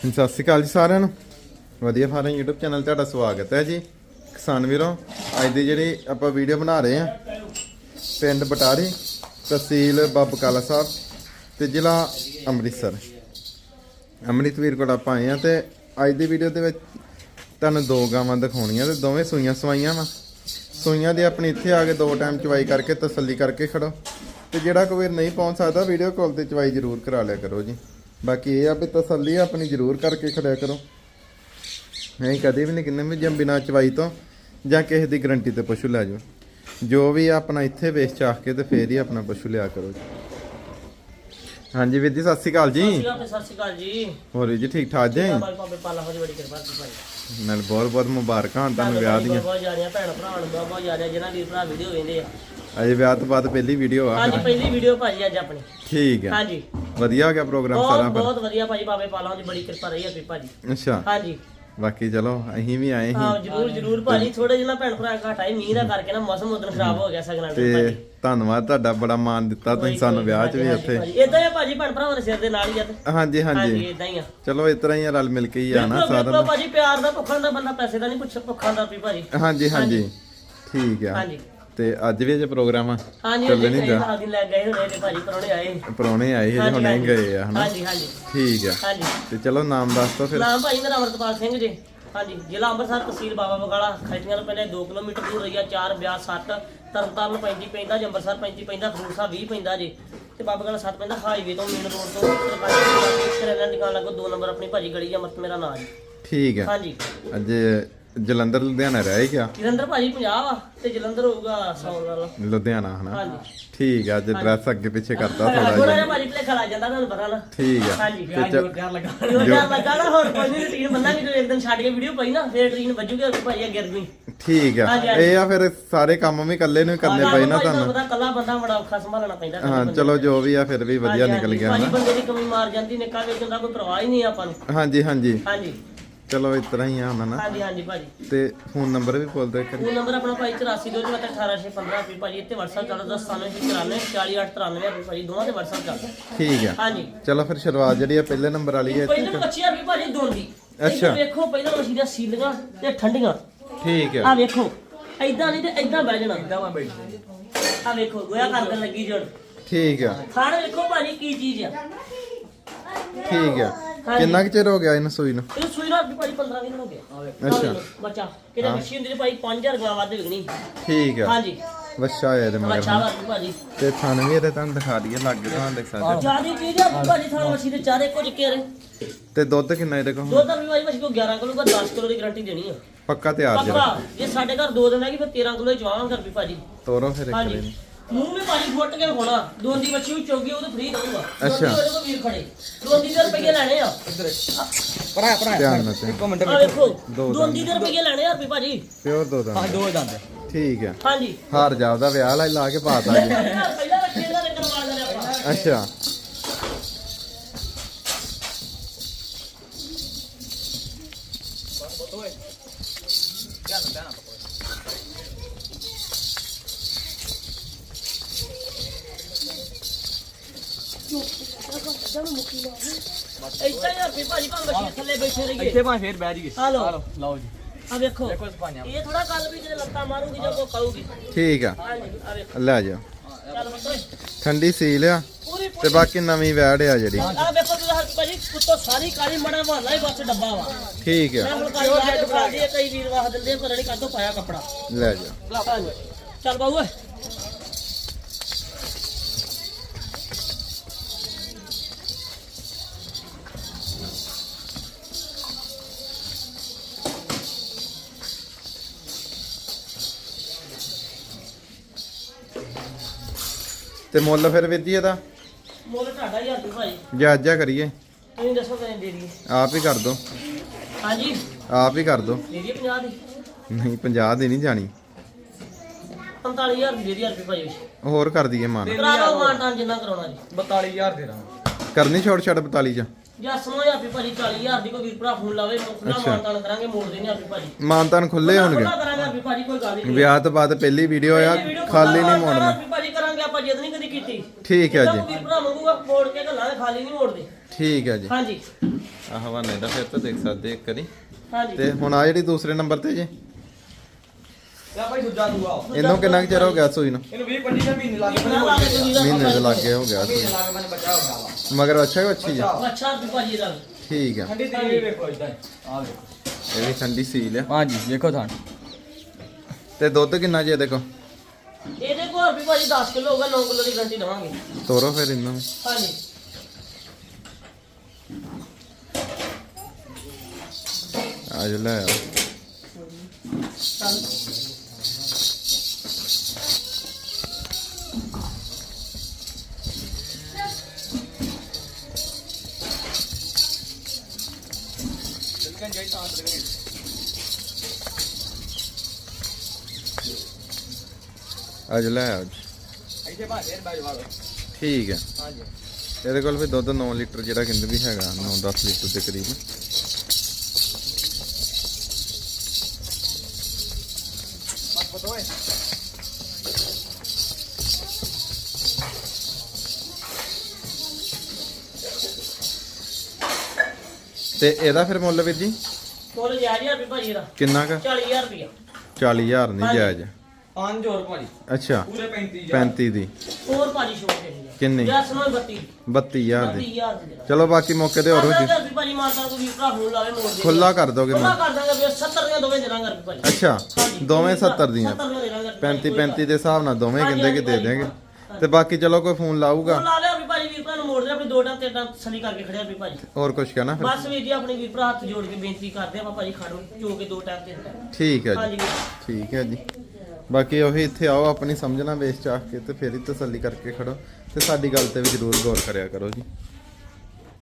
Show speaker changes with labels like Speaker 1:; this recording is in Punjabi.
Speaker 1: ਸਤਿ ਸ਼੍ਰੀ ਅਕਾਲ ਜੀ ਸਾਰਿਆਂ ਨੂੰ। ਵਧੀਆ ਫਾਰਮ YouTube ਚੈਨਲ ਤੁਹਾਡਾ ਸਵਾਗਤ ਹੈ ਜੀ। ਕਿਸਾਨ ਵੀਰੋ, ਅੱਜ ਦੀ ਜਿਹੜੀ ਆਪਾਂ ਵੀਡੀਓ ਬਣਾ ਰਹੇ ਆ ਪਿੰਡ ਬਟਾਰੀ, ਤਹਿਸੀਲ ਬੱਬ ਕਾਲਾ ਸਾਹਿਬ ਤੇ ਜ਼ਿਲ੍ਹਾ ਅੰਮ੍ਰਿਤਸਰ। ਅੰਮ੍ਰਿਤਵੀਰ ਕੋਲ ਆਪਾਂ ਆਏ ਆ ਤੇ ਅੱਜ ਦੀ ਵੀਡੀਓ ਦੇ ਵਿੱਚ ਤੁਹਾਨੂੰ ਦੋ ਗਾਵਾਂ ਦਿਖਾਉਣੀਆਂ ਤੇ ਦੋਵੇਂ ਸੂਈਆਂ ਸਵਾਈਆਂ ਵਾ। ਸੂਈਆਂ ਦੀ ਆਪਣੀ ਇੱਥੇ ਆ ਕੇ ਦੋ ਟਾਈਮ ਚਵਾਈ ਕਰਕੇ, ਤਸੱਲੀ ਕਰਕੇ ਖੜੋ। ਤੇ ਜਿਹੜਾ ਕੋਈ ਵੀਰ ਨਹੀਂ ਪਹੁੰਚ ਸਕਦਾ ਵੀਡੀਓ ਕਾਲ ਤੇ ਚਵਾਈ ਜ਼ਰੂਰ ਕਰਾ ਲਿਆ ਕਰੋ ਜੀ। ਬਾਕੀ ਇਹ ਆ ਵੀ ਤਸੱਲੀ ਆਪਣੀ ਜ਼ਰੂਰ ਕਰਕੇ ਖੜਿਆ ਕਰੋ। ਨਹੀਂ ਕਦੇ ਵੀ ਨਹੀਂ ਕਿੰਨੇ ਵੀ ਜਾਂ ਬਿਨਾਂ ਚਵਾਈ ਤੋਂ ਜਾਂ ਕਿਸੇ ਦੀ ਗਰੰਟੀ ਤੇ ਪਸ਼ੂ ਲੈ ਜਾਓ। ਜੋ ਵੀ ਆਪਣਾ ਇੱਥੇ ਵੇਚ ਚਾਹ ਕੇ ਤੇ ਫੇਰ ਹੀ ਆਪਣਾ ਪਸ਼ੂ ਲਿਆ ਕਰੋ ਹਾਂਜੀ ਵੀਰ ਜੀ ਸਤਿ ਸ਼੍ਰੀ ਅਕਾਲ ਜੀ।
Speaker 2: ਸਤਿ ਸ਼੍ਰੀ ਅਕਾਲ ਜੀ।
Speaker 1: ਹੋਰ ਜੀ ਠੀਕ ਠਾਕ ਜੀ? ਨਾਲ ਬਹੁਤ ਬਹੁਤ ਮੁਬਾਰਕਾਂ ਤੁਹਾਨੂੰ ਵਿਆਹ ਦੀਆਂ।
Speaker 2: ਬਹੁਤ ਜਾ ਰਹੀਆਂ ਭੈਣ ਭਰਾਵਾਂ ਨੂੰ ਬਹੁਤ ਬਹੁਤ ਜਾ ਰਹੀਆਂ ਜਿਹਨਾਂ ਦੀ ਭਰਾ ਵੀਡੀਓ ਵੇਂਦੇ ਆ।
Speaker 1: ਅਜੇ ਵਿਆਹ ਤੋਂ ਬਾਅਦ ਪਹਿਲੀ ਵੀਡੀਓ ਆ।
Speaker 2: ਹਾਂਜੀ ਪਹਿਲੀ ਵੀਡੀਓ ਭਾਜੀ ਅੱਜ ਆਪਣੀ।
Speaker 1: ਠੀਕ ਹੈ
Speaker 2: ਹਾਂਜੀ।
Speaker 1: ਵਧੀਆ ਹੋ ਗਿਆ ਪ੍ਰੋਗਰਾਮ ਸਾਰਾ
Speaker 2: ਬਹੁਤ ਵਧੀਆ ਭਾਜੀ ਬਾਬੇ ਪਾਲਾ ਦੀ ਬੜੀ ਕਿਰਪਾ ਰਹੀ ਹੈ ਭਾਜੀ
Speaker 1: ਅੱਛਾ।
Speaker 2: ਹਾਂਜੀ।
Speaker 1: ਬਾਕੀ ਚਲੋ ਅਸੀਂ ਵੀ ਆਏ ਸੀ।
Speaker 2: ਹਾਂ ਜਰੂਰ ਜਰੂਰ ਭਾਜੀ ਥੋੜੇ ਜਿਹਾ ਨਾ ਭੈਣ ਭਰਾ ਘਾਟਾ ਹੀ ਮੀਂਹ ਦਾ ਕਰਕੇ ਨਾ ਮੌਸਮ ਉਦੋਂ ਖਰਾਬ ਹੋ ਗਿਆ ਸਗਨਾਂ ਦੇ
Speaker 1: ਤੇ
Speaker 2: ਭਾਜੀ।
Speaker 1: ਧੰਨਵਾਦ ਤੁਹਾਡਾ ਬੜਾ ਮਾਣ ਦਿੱਤਾ ਤੁਸੀਂ ਸਾਨੂੰ ਵਿਆਹ 'ਚ ਵੀ ਉੱਥੇ।
Speaker 2: ਇਦਾਂ ਹੀ ਆ ਭਾਜੀ ਭੈਣ ਭਰਾਵਾਂ ਦੇ ਸਿਰ ਦੇ ਨਾਲ ਹੀ ਆ ਤੇ।
Speaker 1: ਹਾਂਜੀ
Speaker 2: ਹਾਂਜੀ।
Speaker 1: ਹਾਂਜੀ
Speaker 2: ਇਦਾਂ ਹੀ ਆ।
Speaker 1: ਚਲੋ ਇਸ ਤਰ੍ਹਾਂ ਹੀ ਆ, ਰਲ ਮਿਲ ਕੇ ਹੀ ਆਣਾ
Speaker 2: ਬਿਲਕੁਲ
Speaker 1: ਸਾਰਾ
Speaker 2: ਬਿਲਕੁਲ ਭਾਜੀ ਪਿਆਰ ਦਾ ਭੁੱਖਣ ਦਾ ਬੰਦਾ ਪੈਸੇ ਦਾ ਨਹੀਂ ਪੁੱਛ ਭੁੱਖਾਂ ਦਾ ਵੀ ਭਾਜੀ।
Speaker 1: ਹਾਂਜੀ। ਹਾਂਜੀ। ਠੀਕ ਆ।
Speaker 2: ਹਾਂਜੀ।
Speaker 1: ਤੇ ਅੱਜ ਵੀ ਜੇ ਪ੍ਰੋਗਰਾਮ ਆ
Speaker 2: ਹਾਂਜੀ
Speaker 1: ਚੱਲੇ ਨਹੀਂ ਜਾ
Speaker 2: ਨਾਲ ਦਿਨ ਲੱਗ ਗਏ ਹੋਣੇ ਤੇ ਭਾਜੀ ਪਰੋਣੇ ਆਏ
Speaker 1: ਪਰੌਣੇ ਆਏ ਹਜੇ ਹੁਣੇ ਗਏ ਆ ਹਨਾ?
Speaker 2: ਹਾਂਜੀ ਹਾਂਜੀ।
Speaker 1: ਠੀਕ ਆ।
Speaker 2: ਹਾਂਜੀ।
Speaker 1: ਤੇ ਚਲੋ ਨਾਮ ਦੱਸ ਦੋ ਫਿਰ।
Speaker 2: ਨਾਮ ਭਾਈ ਮੇਰਾ ਅਮਰਤਪਾਲ ਸਿੰਘ ਜੀ। ਹਾਂਜੀ ਜ਼ਿਲ੍ਹਾ ਅੰਮ੍ਰਿਤਸਰ ਤਹਿਸੀਲ ਬਾਬਾ ਬਗਾਲਾ ਖੈਤੀਆਂ ਤੋਂ ਪਹਿਲੇ 2 ਕਿਲੋਮੀਟਰ ਦੂਰ ਰਹੀ ਆ 4 ਬਿਆਸ 7 ਤਰਨਤਾਰਨ 35 ਪੈਂਦਾ ਜੀ ਅੰਮ੍ਰਿਤਸਰ 35 ਪੈਂਦਾ ਫਰੂਟ ਸਾਹਿਬ 20 ਪੈਂਦਾ ਜੀ। ਤੇ ਬਾਬਾ ਬਗਾਲਾ 7 ਪੈਂਦਾ ਹਾਈਵੇ ਤੋਂ ਮੇਨ ਰੋਡ ਤੋਂ ਸਰਕਾਰੀ ਦੁਕਾਨ ਲੱਗੋ 2 ਨੰਬਰ ਆਪਣੀ ਭਾਜੀ ਗਲੀ ਅਮਰਤ ਮੇਰਾ ਨਾਮ ਜੀ।
Speaker 1: ਠੀਕ ਆ।
Speaker 2: ਹਾਂਜੀ।
Speaker 1: ਅੱਜ ਜਲੰਧਰ ਲੁਧਿਆਣਾ ਰਹਿ ਗਿਆ?
Speaker 2: ਜਲੰਧਰ ਭਾਜੀ 50 ਆ ਤੇ ਜਲੰਧਰ ਹੋਊਗਾ 100 ਨਾਲ
Speaker 1: ਲੁਧਿਆਣਾ ਹਨਾ?
Speaker 2: ਹਾਂਜੀ।
Speaker 1: ਠੀਕ ਆ ਅੱਜ ਡਰੈਸ ਅੱਗੇ ਪਿੱਛੇ ਕਰਤਾ ਥੋੜਾ
Speaker 2: ਥੋੜਾ
Speaker 1: ਜਿਹਾ।
Speaker 2: ਭਾਜੀ ਭਲੇਖਾ ਲੱਗ ਜਾਂਦਾ ਤੁਹਾਨੂੰ ਪਤਾ ਨਾ।
Speaker 1: ਠੀਕ ਆ।
Speaker 2: ਹਾਂਜੀ।
Speaker 1: ਤੇ ਚ-
Speaker 2: ਲੱਗਾ। ਨਾ ਹੋਰ ਕੋਈ ਨਹੀਂ ਰੂਟੀਨ ਬੰਨਾਂਗੇ ਜੋ ਇੱਕ ਦਿਨ ਛੱਡ ਕੇ ਵੀਡੀਓ ਪਈ ਨਾ ਫੇਰ ਰੂਟੀਨ ਵੱਜੂਗੀ ਭਾਈ ਅੱਗੇ ਰੂਟੀਨ
Speaker 1: ਠੀਕ ਆ।
Speaker 2: ਹਾਂਜੀ, ਹਾਂਜੀ।
Speaker 1: ਇਹ ਆ ਫਿਰ ਸਾਰੇ ਕੰਮ ਵੀ ਇਕੱਲੇ ਨੂੰ ਹੀ ਕਰਨੇ ਪਏ ਨਾ ਤੁਹਾਨੂੰ
Speaker 2: ਪਤਾ ਕੱਲਾ ਬੰਦਾ ਬੜਾ ਔਖਾ ਸੰਭਾਲਣਾ ਪੈਂਦਾ
Speaker 1: ਹਾਂ ਚਲੋ ਜੋ ਵੀ ਆ ਫਿਰ ਵੀ ਵਧੀਆ ਨਿਕਲ ਗਿਆ
Speaker 2: ਭਾਜੀ
Speaker 1: ਹਨਾ
Speaker 2: ਬੰਦੇ ਦੀ ਕਮੀ ਮਾਰ ਜਾਂਦੀ ਨਿੱਕਾ ਵੇਚਣ ਦਾ ਕੋਈ ਪਰਵਾਹ ਹੀ ਨਹੀਂ ਆਪਾਂ ਨੂੰ।
Speaker 1: ਹਾਂਜੀ ਹਾਂਜੀ।
Speaker 2: ਹਾਂਜੀ।
Speaker 1: ਚਲੋ ਇਸ ਤਰ੍ਹਾਂ ਹੀ ਆ ਹੁਣ ਨਾ
Speaker 2: ਹਾਂਜੀ ਹਾਂਜੀ ਭਾਜੀ।
Speaker 1: ਤੇ ਫੋਨ ਨੰਬਰ ਵੀ ਬੋਲ ਦਿਓ ਕਰੀ।
Speaker 2: ਫੋਨ ਨੰਬਰ ਆਪਣਾ ਭਾਈ 84281815 ਵੀ ਭਾਜੀ ਇੱਥੇ WhatsApp ਚੱਲਦਾ 9794 ਵੀ ਭਾਜੀ ਦੋਵਾਂ ਤੇ WhatsApp ਚੱਲਦਾ
Speaker 1: ਠੀਕ ਆ।
Speaker 2: ਹਾਂਜੀ।
Speaker 1: ਚਲੋ ਫਿਰ ਸ਼ੁਰੂਆਤ ਜਿਹੜੀ ਆ ਪਹਿਲੇ ਨੰਬਰ ਵਾਲੀ ਹੈ
Speaker 2: ਪਹਿਲੇ ਮੱਛੀਆਂ ਵੀ ਭਾਜੀ ਦੋਂਦੀ
Speaker 1: ਅੱਛਾ।
Speaker 2: ਵੇਖੋ ਪਹਿਲਾਂ ਦੀਆਂ ਸੀਲੀਆਂ ਤੇ ਠੰਡੀਆਂ।
Speaker 1: ਠੀਕ
Speaker 2: ਆ।
Speaker 1: ਆ
Speaker 2: ਵੇਖੋ ਐਦਾਂ ਨਹੀਂ ਤੇ ਐਦਾਂ ਬਹਿ ਜਾਣਾ। ਐਦਾਂ ਮੈਂ ਬੈਠ ਆ ਵੇਖੋ ਗੋਇਆ ਕਰਨ ਲੱਗੀ ਜੜ
Speaker 1: ਠੀਕ ਆ।
Speaker 2: ਖਾਣੇ ਵੇਖੋ ਭਾਜੀ ਕੀ ਚੀਜ਼ ਆ।
Speaker 1: ਠੀਕ ਆ। ਕਿੰਨਾ ਕੁ ਚਿਰ ਹੋ ਗਿਆ ਇਹਨੂੰ ਸੂਈ ਨੂੰ?
Speaker 2: ਇਹ ਸੂਈ ਰਾਤ ਵੀ ਭਾਜੀ 15 ਦਿਨ ਹੋ ਗਏ।
Speaker 1: ਅੱਛਾ।
Speaker 2: ਬੱਚਾ। ਕਿਹੜਾ ਮੱਛੀ ਹੁੰਦੀ ਤੇ ਭਾਈ 5000 ਗਵਾ ਵੱਧ ਵਿਕਣੀ।
Speaker 1: ਠੀਕ ਆ।
Speaker 2: ਹਾਂਜੀ।
Speaker 1: ਵੱਛਾ ਹੋਇਆ ਇਹਦੇ ਮਗਰ
Speaker 2: ਬੱਚਾ ਵਾਧੂ ਭਾਜੀ।
Speaker 1: ਤੇ ਥਣ ਵੀ ਇਹਦੇ ਤੁਹਾਨੂੰ ਦਿਖਾ ਦਈਏ ਲੱਗ ਤੁਹਾਨੂੰ ਦੇਖ ਸਕਦੇ
Speaker 2: ਜਿਆਦੀ ਚੀਜ਼ ਆ ਭਾਜੀ ਥਾਂ ਮੱਛੀ ਦੇ ਚਾਰੇ ਕੁਝ ਕੇਰੇ
Speaker 1: ਤੇ ਦੁੱਧ ਕਿੰਨਾ ਇਹਦੇ ਕੋਲ
Speaker 2: ਦੋ ਤਾਂ ਵੀ ਭਾਈ ਮੱਛੀ ਕੋ 11 ਕਿਲੋ ਦਾ 10 ਕਿਲੋ ਦੀ ਗਾਰੰਟੀ ਦੇਣੀ ਆ।
Speaker 1: ਪੱਕਾ ਤਿਆਰ ਜਰਾ
Speaker 2: ਪੱਕਾ। ਜੇ ਸਾਡੇ ਘਰ ਦੋ ਦਿਨ ਹੈਗੀ ਫਿਰ 13 ਕਿਲੋ ਚਵਾਵਾਂ ਕਰ ਵੀ ਭਾਜੀ।
Speaker 1: ਤੋਰੋ ਫਿਰ ਇੱਕ
Speaker 2: ਹਾਂਜੀ।
Speaker 1: ਵਾਰੀ।
Speaker 2: ਮੂੰਹ ਵੀ ਭਾਜੀ ਫੁੱਟ ਕੇ ਹੋਣਾ ਦੋਨ ਦੀ ਮੱਛੀ ਵੀ ਚੋਗੀ ਉਹ ਤਾਂ ਫ੍ਰੀ ਕਰੂਗਾ
Speaker 1: ਅੱਛਾ।
Speaker 2: ਉਹਦੇ ਕੋਲ ਵੀਰ ਖੜੇ। ਦੋਨ ਦੀ ਰੁਪਏ ਲੈਣੇ ਆ।
Speaker 3: ਭਰਾ ਭਰਾ
Speaker 1: ਧਿਆਨ ਨਾਲ ਤੇ
Speaker 3: ਇੱਕ ਮਿੰਟ।
Speaker 2: ਆ ਵੇਖੋ
Speaker 1: ਦੋ
Speaker 2: ਦੋਨ ਦੀ ਰੁਪਏ ਲੈਣੇ ਆ ਰੁਪਏ ਭਾਜੀ।
Speaker 1: ਪਿਓਰ ਦੋ ਦਾ
Speaker 3: ਦੋ ਦੰਦ।
Speaker 1: ਠੀਕ ਆ।
Speaker 2: ਹਾਂਜੀ।
Speaker 1: ਹਾਰ ਜਾਵਦਾ ਵਿਆਹ ਲਾ ਲਾ ਕੇ ਪਾਤਾ ਜੀ।
Speaker 2: ਪਹਿਲਾਂ ਰੱਖੇ ਦਾ ਰੰਗ ਮਾਰ ਲਿਆ ਆਪਾਂ।
Speaker 1: ਅੱਛਾ।
Speaker 2: ਇੱਥੇ ਯਾਰ ਵੀ ਭਾਜੀ ਭਾਵੇਂ ਮੱਛੀ ਥੱਲੇ ਬੈਠੇ ਰਹੀਏ।
Speaker 3: ਇੱਥੇ ਭਾਵੇਂ ਫੇਰ ਬਹਿ ਜੀਏ
Speaker 2: ਆ ਲਓ।
Speaker 3: ਲਓ ਜੀ।
Speaker 2: ਆ ਵੇਖੋ।
Speaker 3: ਦੇਖੋ ਸਪਾਈਆਂ
Speaker 2: ਇਹ ਥੋੜਾ ਗੱਲ ਵੀ ਜੇ ਲੱਤਾਂ ਮਾਰੂਗੀ ਜਾਂ ਕੋ ਕਹੂਗੀ
Speaker 1: ਠੀਕ ਆ।
Speaker 2: ਹਾਂਜੀ ਆ ਵੇਖੋ।
Speaker 1: ਲੈ ਜਾ
Speaker 2: ਚੱਲ
Speaker 1: ਠੰਡੀ ਸੀਲ ਆ
Speaker 2: ਪੂਰੀ
Speaker 1: ਤੇ ਬਾਕੀ ਨਵੀਂ ਵੈੜ ਆ ਜਿਹੜੀ।
Speaker 2: ਆ ਵੇਖੋ ਤੁਸੀਂ ਹਰ ਭਾਜੀ ਕੁੱਤੋ ਸਾਰੀ ਕਾਲੀ ਮੜਾ ਵਾਲਾ ਹੀ ਬਸ ਡੱਬਾ ਵਾ।
Speaker 1: ਠੀਕ ਆ।
Speaker 2: ਹੁਣ ਕਾਲੀ ਕਈ ਵੀਰ ਵਾਹ ਦਿੰਦੇ ਆ, ਪਰ ਨਹੀਂ ਕਾਤੋਂ ਪਾਇਆ ਕੱਪੜਾ।
Speaker 1: ਲੈ ਜਾ।
Speaker 2: ਚੱਲ ਓਏ।
Speaker 1: ਤੇ ਮੁੱਲ ਫਿਰ ਵੀਰ ਜੀ ਇਹਦਾ?
Speaker 2: ਮੁੱਲ ਤੁਹਾਡਾ ਹੀ ਹੱਥ ਭਾਈ।
Speaker 1: ਜਾਇਜ਼ਾ ਕਰੀਏ।
Speaker 2: ਤੁਸੀਂ ਦੱਸੋ ਕਿੰਨੇ ਦੇ ਦਈਏ?
Speaker 1: ਆਪ ਹੀ ਕਰ ਦੋ।
Speaker 2: ਹਾਂਜੀ।
Speaker 1: ਆਪ ਹੀ ਕਰ ਦੋ।
Speaker 2: ਦੇ ਦਈਏ 50 ਦੀ?
Speaker 1: ਨਹੀਂ 50 ਦੀ ਨਹੀਂ ਜਾਣੀ।
Speaker 2: 45000 ਦੀ ਦੇ ਦਈਏ ਰੁਪਏ ਭਾਈ
Speaker 1: ਹੋਰ ਕਰ ਦਈਏ ਮਾਨ।
Speaker 2: ਕਰਾ ਲਓ ਮਾਨਟਾਂ ਜਿੰਨਾ ਕਰਾਉਣਾ ਜੀ।
Speaker 3: 42000 ਦੇ ਦਾਂ
Speaker 1: ਕਰਨੀ ਛੋਟ ਛੜ 42 ਚ।
Speaker 2: ਜਾਂ ਸਮੋ ਜਾਂ ਵੀ ਭਾਜੀ 40000 ਦੀ ਕੋਈ ਵੀਰ ਭਰਾ ਫੋਨ ਲਾਵੇ ਮੁੱਖਣਾ
Speaker 1: ਅੱਛਾ।
Speaker 2: ਮਾਨਟਾਂ ਕਰਾਂਗੇ ਮੋੜ ਦੇਣੇ ਆਪੀ ਭਾਜੀ
Speaker 1: ਮਾਨਤਾਨ ਖੁੱਲੇ ਹੋਣਗੇ।
Speaker 2: ਖੁੱਲ੍ਹਾ ਕਰਾਂਗੇ ਵੀ ਭਾਜੀ ਕੋਈ ਗੱਲ ਨਹੀਂ।
Speaker 1: ਵਿਆਹ ਤੋਂ ਬਾਅਦ ਪਹਿਲੀ ਵੀਡੀਓ ਆ ਖਾਲੀ ਨਹੀਂ ਮੋੜਨਾ
Speaker 2: ਵੀ ਭਾਜੀ ਕਰਾਂਗੇ ਆਪਾਂ ਜਿੱਦ ਨਹੀਂ ਕਦੀ ਕੀਤੀ
Speaker 1: ਠੀਕ ਹੈ ਜੀ।
Speaker 2: ਕੋਈ ਵੀਰ ਭਰਾ ਮੰਗੂਗਾ ਮੋੜ ਕੇ ਘੱਲਾਂਗੇ ਖਾਲੀ ਨਹੀਂ ਮੋੜਦੇ।
Speaker 1: ਠੀਕ ਹੈ ਜੀ।
Speaker 2: ਹਾਂਜੀ।
Speaker 1: ਆ ਹਵਾਨੇ ਦਾ ਫਿਰ ਤਾਂ ਦੇਖ ਸਕਦੇ ਇੱਕ ਵਾਰੀ।
Speaker 2: ਹਾਂਜੀ।
Speaker 1: ਤੇ ਹੁਣ ਆ ਜਿਹੜੀ ਦੂਸਰੇ ਨੰਬਰ ਤੇ ਜੀ।
Speaker 3: ਕਿਆ ਭਾਈ ਦੂਜਾ ਦੂਆ।
Speaker 1: ਇਹਨੂੰ ਕਿੰਨਾ ਕੁ ਚਿਰ ਹੋ ਗਿਆ ਸੂਈ ਨੂੰ?
Speaker 3: ਇਹਨੂੰ 20 25 ਮਹੀਨੇ ਲੱਗ ਗਏ।
Speaker 2: ਮਹੀਨਾ ਲੱਗ ਗਿਆ ਜੀ।
Speaker 1: ਮਹੀਨੇ ਦੇ ਲਾਗੇ ਹੋ ਗਿਆ
Speaker 3: ਮਹੀਨੇ
Speaker 1: ਸੂਈ
Speaker 3: ਲੱਗ ਮੈਨੂੰ ਬੱਚਾ ਹੋ ਗਿਆ ਵਾ।
Speaker 1: ਮਗਰ ਅੱਛਾ ਕਿ ਅੱਛੀ ਜੀ
Speaker 2: ਅੱਛਾ ਵੀ ਭਾਜੀ ਦਾ
Speaker 1: ਠੀਕ ਆ।
Speaker 3: ਠੰਡੀ ਤੇ ਇਹ ਵੇਖੋ ਇਦਾਂ ਆ ਵੇਖੋ।
Speaker 1: ਇਹ ਵੀ ਠੰਡੀ ਸੀਲ ਆ।
Speaker 3: ਹਾਂਜੀ ਵੇਖੋ ਥਾਂ।
Speaker 1: ਤੇ ਦੁੱਧ ਕਿੰਨਾ ਜੀ ਕੋ
Speaker 2: ਇਹਦੇ ਕੋਲ ਵੀ ਭਾਜੀ 10 ਕਿਲੋ ਹੋਗਾ 9 ਕਿਲੋ ਦੀ ਗਰੰਟੀ ਦਵਾਂਗੇ।
Speaker 1: ਤੋਰੋ ਫਿਰ ਇਹਨਾਂ ਨੂੰ।
Speaker 2: ਹਾਂਜੀ।
Speaker 1: ਆ ਜਾ ਲੈ ਆ।
Speaker 3: ਚਲਕਣ ਜਾਈ ਤਾਂ ਅੰਦਰ ਗਏ
Speaker 1: ਆ ਜਾ ਲੈ ਆ ਜੀ।
Speaker 3: ਇੱਥੇ ਬਾਹਰ ਫੇਰ ਬਾਜੂ ਵਾਲੋ
Speaker 1: ਠੀਕ ਹੈ।
Speaker 3: ਹਾਂਜੀ।
Speaker 1: ਇਹਦੇ ਕੋਲ ਵੀ ਦੁੱਧ 9 ਲੀਟਰ ਜਿਹੜਾ ਕਹਿੰਦੇ ਵੀ ਹੈਗਾ 9-10 ਲੀਟਰ ਦੇ ਕਰੀਬ। ਤੇ ਇਹਦਾ ਫਿਰ ਮੁੱਲ ਵੀਰ ਜੀ?
Speaker 2: ਕੋਲ ਜਾਇਜ਼ ਰੁਪਏ ਭਾਜੀ ਦਾ
Speaker 1: ਕਿੰਨਾ ਕ?
Speaker 2: 40000 ਰੁਪਏ
Speaker 1: 40000 ਨਹੀਂ। ਜਾਇਜ਼।
Speaker 3: ਪੰਜ ਹੋਰ ਭਾਜੀ।
Speaker 1: ਅੱਛਾ।
Speaker 3: ਪੂਰੇ 35
Speaker 1: 35 ਦੀ।
Speaker 2: ਹੋਰ ਭਾਜੀ ਛੋੜ ਦੇ ਦਿੰਦੇ
Speaker 1: ਕਿੰਨੀ?
Speaker 2: ਯਸ ਨੋ 32
Speaker 1: 32000 ਦੀ।
Speaker 2: 32000 ਦੀ
Speaker 1: ਚਲੋ ਬਾਕੀ ਮੌਕੇ ਤੇ ਹੋਰ ਹੋ ਜੀ
Speaker 2: ਜੀ ਭਾਜੀ ਮਾਰਦਾ ਕੋਈ ਵੀਰ ਭਰਾ ਫੋਨ ਲਾਵੇ ਮੋੜ ਦੇ।
Speaker 1: ਖੁੱਲਾ ਕਰ ਦੋਗੇ
Speaker 2: ਖੁੱਲਾ
Speaker 1: ਮੈਂ
Speaker 2: ਕਰ ਦਾਂਗੇ ਵੀ 70 ਦੀਆਂ ਦੋਵੇਂ ਦੇ ਦਾਂਗੇ ਰੁਪਏ ਭਾਜੀ।
Speaker 1: ਅੱਛਾ
Speaker 2: ਹਾਂਜੀ।
Speaker 1: ਦੋਵੇਂ 70 ਦੀਆਂ।
Speaker 2: 70 ਦੀਆਂ ਦੇ ਦਾਂਗੇ ਰੁਪਏ
Speaker 1: 35
Speaker 2: ਕੋਈ
Speaker 1: 35 ਦੇ ਹਿਸਾਬ ਨਾਲ ਦੋਵੇਂ ਕਹਿੰਦੇ ਕਿ ਦੇ
Speaker 2: ਹਾਂਜੀ।
Speaker 1: ਤੇ ਬਾਕੀ ਚਲੋ ਕੋਈ ਫੋਨ ਲਾਊਗਾ?
Speaker 2: ਫੋਨ ਲਾ ਲਿਆ ਵੀ ਭਾਜੀ ਵੀਰ ਭਰਾ ਨੂੰ ਮੋੜ ਦੇ ਆਪਣੀ ਦੋ ਟਾਂ ਤਿੰਨ ਟਾਂ ਸਲੀ ਕਰਕੇ ਖੜਿਆ ਵੀ ਭਾਜੀ।
Speaker 1: ਹੋਰ ਕੁਝ ਕਹਿਣਾ ਫਿਰ?
Speaker 2: ਬਸ ਵੀਰ ਜੀ ਆਪਣੇ ਵੀਰ ਭਰਾ ਹੱਥ ਜੋੜ ਕੇ ਬੇਨਤੀ ਕਰਦੇ ਆਪਾਂ ਭਾਜੀ ਖੜੋ ਚੋ ਕੇ ਦੋ ਟਾਈਮ ਤਿੰਨ
Speaker 1: ਠੀਕ ਹੈ
Speaker 2: ਹਾਂਜੀ
Speaker 1: ਜੀ
Speaker 2: ਵੀਰ।
Speaker 1: ਠੀਕ ਹੈ ਜੀ। ਬਾਕੀ ਉਹੀ ਇੱਥੇ ਆਓ, ਆਪਣੀ ਸਮਝਣਾ ਵੇਚ ਚਾਹ ਕੇ ਤੇ ਫਿਰ ਹੀ ਤਸੱਲੀ ਕਰਕੇ ਖੜੋ ਤੇ ਸਾਡੀ ਗੱਲ ਤੇ ਵੀ ਜ਼ਰੂਰ ਗੌਰ ਕਰਿਆ ਕਰੋ ਜੀ।